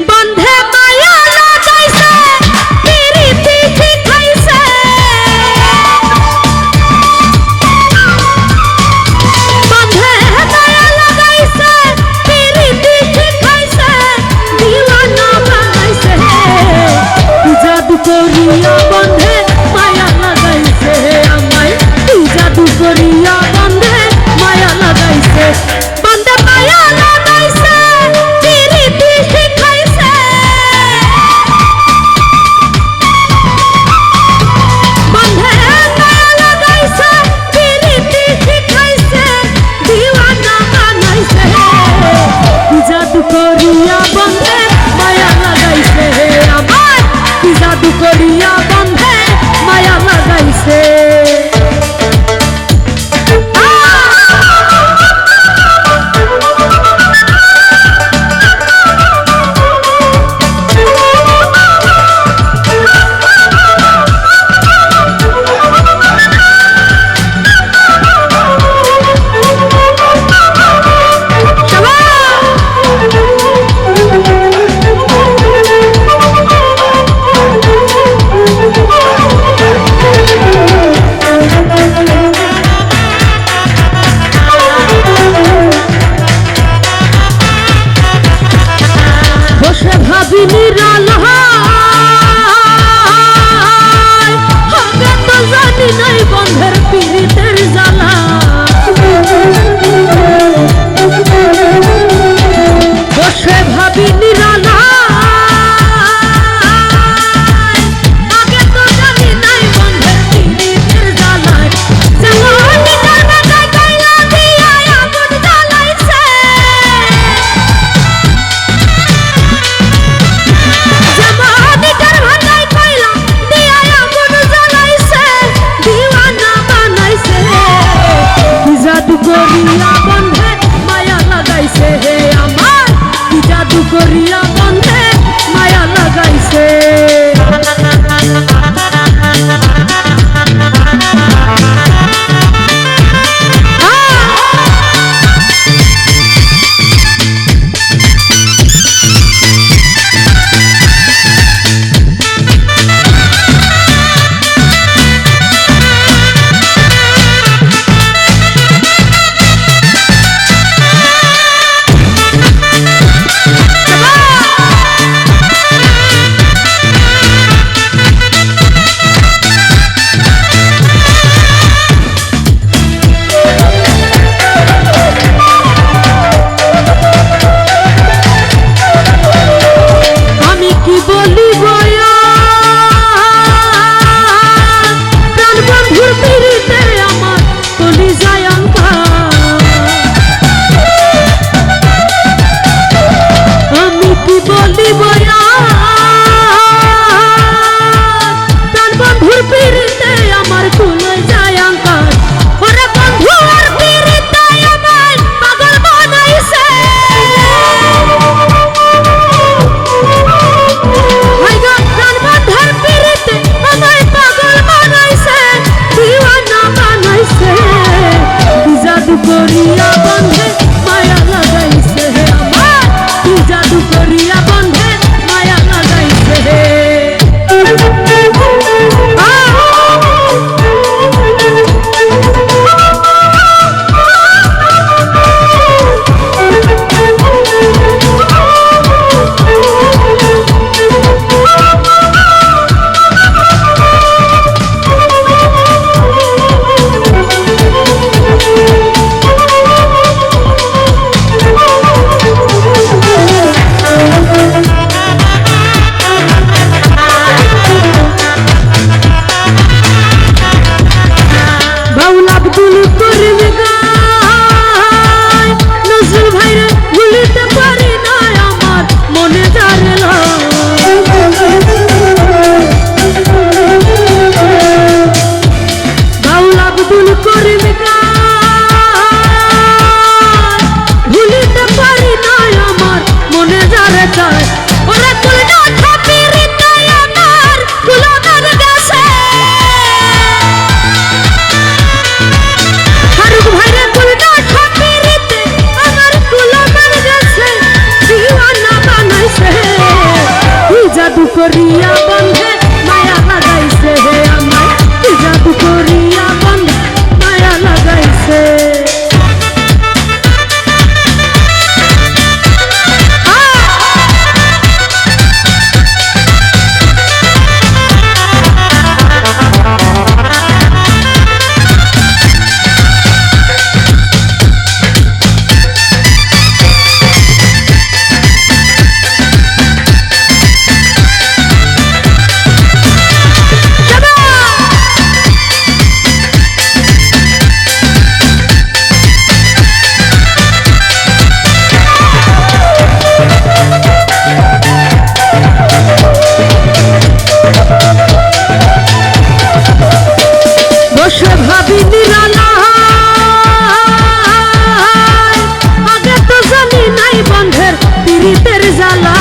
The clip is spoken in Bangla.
বন্ধে করিয়া বন্ধে মায়া লাগাইছে। করিয়া বন্ধে মায়া লাগাইছে হে আমার। কি জাদু করিয়া বন্ধে জ্বালা